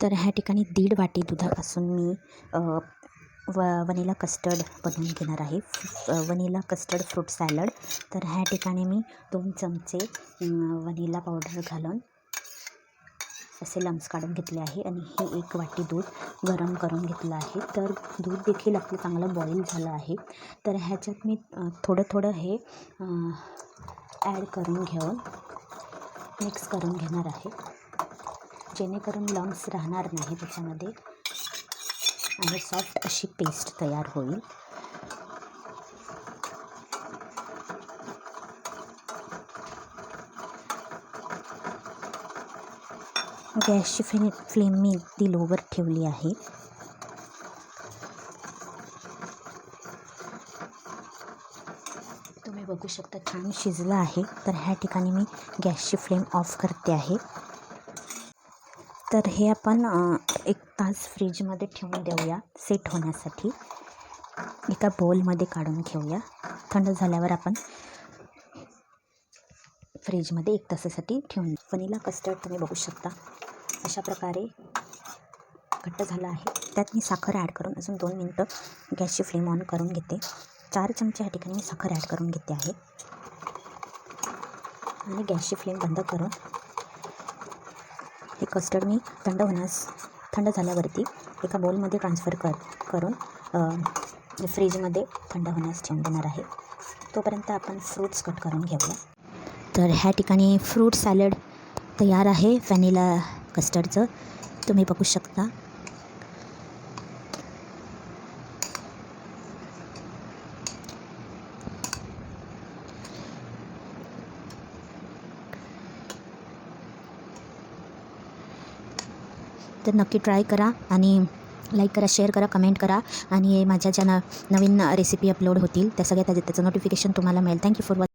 तर ह्या ठिकाणी दीड वाटी दुधापासून मी व वनिला कस्टर्ड बनवून घेणार आहे. Vanilla custard fruit salad. तर ह्या ठिकाणी मी दोन चमचे वनिला पावडर घालून असे लम्स काढून घेतले आहे आणि हे एक वाटी दूध गरम करून घेतलं आहे. तर दूध देखील आपलं चांगलं बॉईल झालं आहे. तर ह्याच्यात मी थोडं थोडं हे ॲड करून घेऊन मिक्स करून घेणार आहे. जेणेकरून लम्स राहणार नाही आणि सॉफ्ट अशी पेस्ट तयार होईल. गॅसची फ्ले फ्लेम मी ती लोवर ठेवली आहे. तुम्ही बघू शकता छान शिजलं आहे. तर ह्या ठिकाणी मी गॅसची फ्लेम ऑफ़ करते आहे. तर हे आपण एक तास फ्रीजमध्ये ठेवून देऊया सेट होण्यासाठी. एका बोलमध्ये काढून घेऊया. थंड झाल्यावर आपण फ्रीजमध्ये एक तासासाठी ठेवून वनिला कस्टर्ड तुम्ही बघू शकता. अशा प्रकारे घट्ट झालं आहे. त्यात मी साखर ॲड करून अजून दोन मिनटं गॅसची फ्लेम ऑन करून घेते. चार चमचे ह्या ठिकाणी मी साखर ॲड करून घेते आहे. आणि गॅसची फ्लेम बंद करून हे कस्टर्ड मी थंड होण्यास थंड झाल्यावरती एका बोलमध्ये ट्रान्सफर कर करून फ्रीजमध्ये थंड होण्यास ठेवून देणार आहे. तोपर्यंत आपण फ्रूट्स कट करून घेऊया. तर ह्या ठिकाणी फ्रूट सॅलड तयार आहे व्हॅनिला कस्टर्डचं तुम्ही बघू शकता. तर नक्की ट्राय करा आणि लाईक करा शेअर करा कमेंट करा. आणि माझ्या ज्या न नवीन रेसिपी अपलोड होतील त्या सगळ्या त्याचं त्याचं नोटिफिकेशन तुम्हाला मिळेल. Thank you for watching